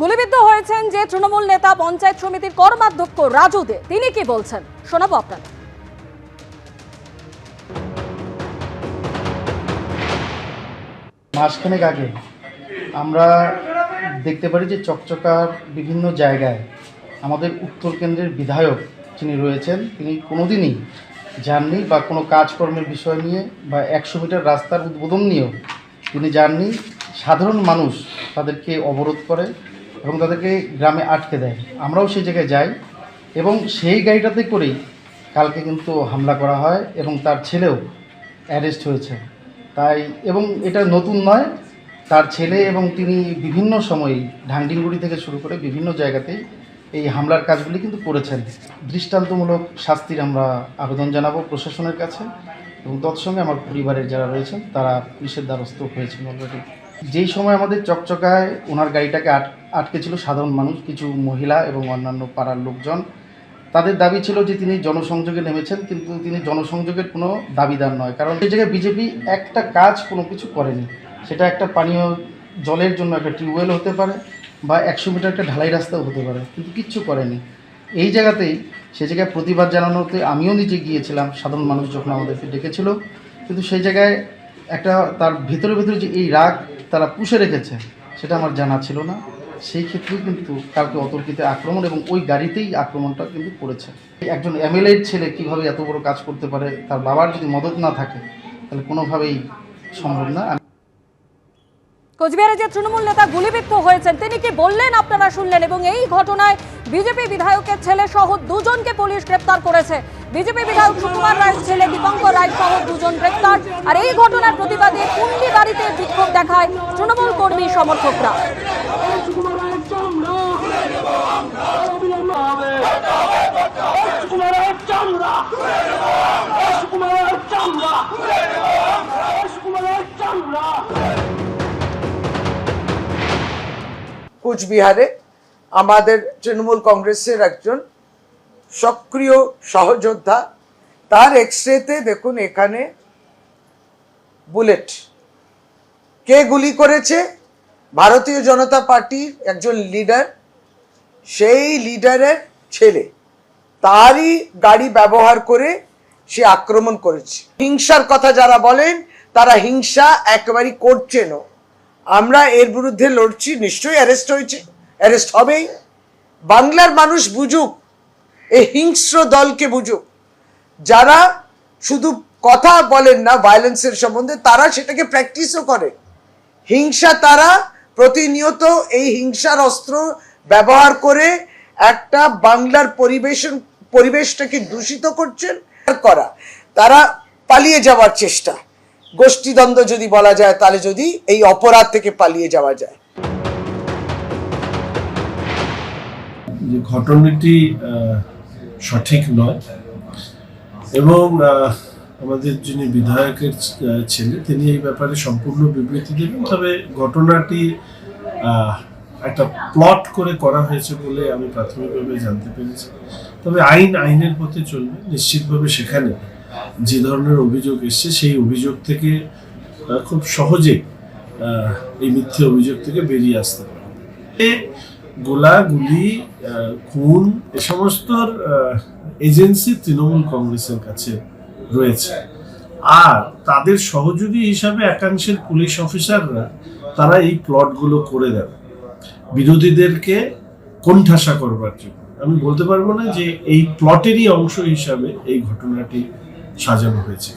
গুলিবিদ্ধ হয়েছেন যে তৃণমূল নেতা পঞ্চায়েত সমিতির কর্মাধ্যক্ষ রাজু দে। তিনি কি বলছেন? শোনাবো আপনাদের। মাসখানেক আগে আমরা দেখতে পারি যে চকচকার বিভিন্ন জায়গায় আমাদের উত্তর কেন্দ্রের বিধায়ক যিনি রয়েছেন, তিনি কোনোদিনই যাননি বা কোনো কাজকর্মের বিষয় নিয়ে বা একশো মিটার রাস্তার উদ্বোধন নিয়েও তিনি যাননি। সাধারণ মানুষ তাদেরকে অবরোধ করে এবং তাদেরকে গ্রামে আটকে দেয়। আমরাও সেই জায়গায় যাই এবং সেই গাড়িটাতে করেই কালকে কিন্তু হামলা করা হয় এবং তার ছেলেও অ্যারেস্ট হয়েছে। তাই এবং এটা নতুন নয়, তার ছেলে এবং তিনি বিভিন্ন সময়ে ঢাংডিংগুড়ি থেকে শুরু করে বিভিন্ন জায়গাতেই এই হামলার কাজগুলি কিন্তু করেছেন। দৃষ্টান্তমূলক শাস্তির আমরা আবেদন জানাব প্রশাসনের কাছে এবং তৎসঙ্গে আমার পরিবারের যারা রয়েছেন, তারা পুলিশের দ্বারস্থ হয়েছেন অলরেডি যেই সময় আমাদের চকচকায় ওনার গাড়িটাকে আট, আটকে ছিল সাধারণ মানুষ, কিছু মহিলা এবং অন্যান্য পাড়ার লোকজন, তাদের দাবি ছিল যে তিনি জনসংযোগে নেমেছেন, কিন্তু তিনি জনসংযোগের কোনো দাবিদার নয়, কারণ সেই জায়গায় বিজেপি একটা কাজ কোনো কিছু করেনি। সেটা একটা পানীয় জলের জন্য একটা টিউবওয়েল হতে পারে বা একশো মিটার একটা ঢালাই রাস্তাও হতে পারে, কিন্তু কিচ্ছু করেনি। এই জায়গাতেই, সে জায়গায় প্রতিবাদ জানানোতে আমিও নিজে গিয়েছিলাম, সাধারণ মানুষ যখন আমাদেরকে ডেকেছিল, কিন্তু সেই জায়গায় একটা তার ভেতরে ভেতরে যে এই রাগ তারা পুষে রেখেছে, সেটা আমার জানা ছিল না। সেই ক্ষেত্রেও কিন্তু কালকে অতর্কিতে আক্রমণ এবং ওই গাড়িতেই আক্রমণটা কিন্তু করেছে। একজন এমএলএর ছেলে কীভাবে এত বড় কাজ করতে পারে, তার বাবার যদি মদত না থাকে, তাহলে কোনোভাবেই সম্ভব না। কোচবিহারে যে তৃণমূল নেতা গুলিবিদ্ধ হয়েছেন, তিনি কি বললেন, আপনারা শুনলেন? এবং এই ঘটনায় বিজেপি বিধায়কের ছেলে সহ দুজনকে পুলিশ গ্রেপ্তার করেছে। বিজেপি বিধায়ক সুকুমার রায়ের ছেলে দীপঙ্কর রায় সহ দুজন গ্রেপ্তার। আর এই ঘটনার প্রতিবাদে কুন্ডি বাড়িতে বিক্ষোভ দেখায় তৃণমূল কর্মী সমর্থকরা। চামড়া। কোচবিহারে আমাদের তৃণমূল কংগ্রেসের একজন সক্রিয় সহযোদ্ধা। তার এক্সরেতে দেখুন এখানে বুলেট। কে গুলি করেছে? ভারতীয় জনতা পার্টির একজন লিডার, সেই লিডারের ছেলে। তারই গাড়ি ব্যবহার করে সে আক্রমণ করেছে। হিংসার কথা যারা বলেন, তারা হিংসা একেবারেই করছেনও আমরা এর বিরুদ্ধে লড়ছি, নিশ্চয়ই অ্যারেস্ট হয়েছে অ্যারেস্ট হবেই। বাংলার মানুষ বুঝুক এই হিংস্র দলকে বুঝুক। যারা শুধু কথা বলেন না ভায়োলেন্সের সম্বন্ধে, তারা সেটাকে প্র্যাকটিসও করে। হিংসা তারা প্রতিনিয়ত এই হিংসার অস্ত্র ব্যবহার করে একটা বাংলার পরিবেশন, পরিবেশটাকে দূষিত করছেন করা। তারা পালিয়ে যাওয়ার চেষ্টা। গোষ্ঠীদ্বন্দ্ব যদি বলা যায়, তাহলে যদি এই অপরাধ থেকে পালিয়ে যাওয়া যায়। যে ঘটনাটি সঠিক নয়। এবং আমাদের যিনি বিধায়কের ছেলে, তিনি এই ব্যাপারে সম্পূর্ণ বিবৃতি দেবেন। তবে ঘটনাটি একটা প্লট করে করা হয়েছে বলে আমি প্রাথমিকভাবে জানতে পেরেছি। তবে আইন, আইনের পথে চলবে, নিশ্চিতভাবে সেখানে। যে ধরনের অভিযোগ এসছে, সেই অভিযোগ থেকে খুব সহজে এই মিথ্যে অভিযোগ থেকে বেরিয়ে আসতে পারবে এ গোলা, গুলি খুন, এ সমস্ত এজেন্সি তৃণমূল কংগ্রেসের কাছে রয়েছে। আর তাদের সহযোগী হিসাবে একাংশের পুলিশ অফিসাররা তারা এই প্লটগুলো করে দেন। বিরোধীদেরকে কোণঠাসা করবার জন্য। আমি বলতে পারব না যে এই প্লটেরই অংশ হিসাবে এই ঘটনাটি সাজানো হয়েছে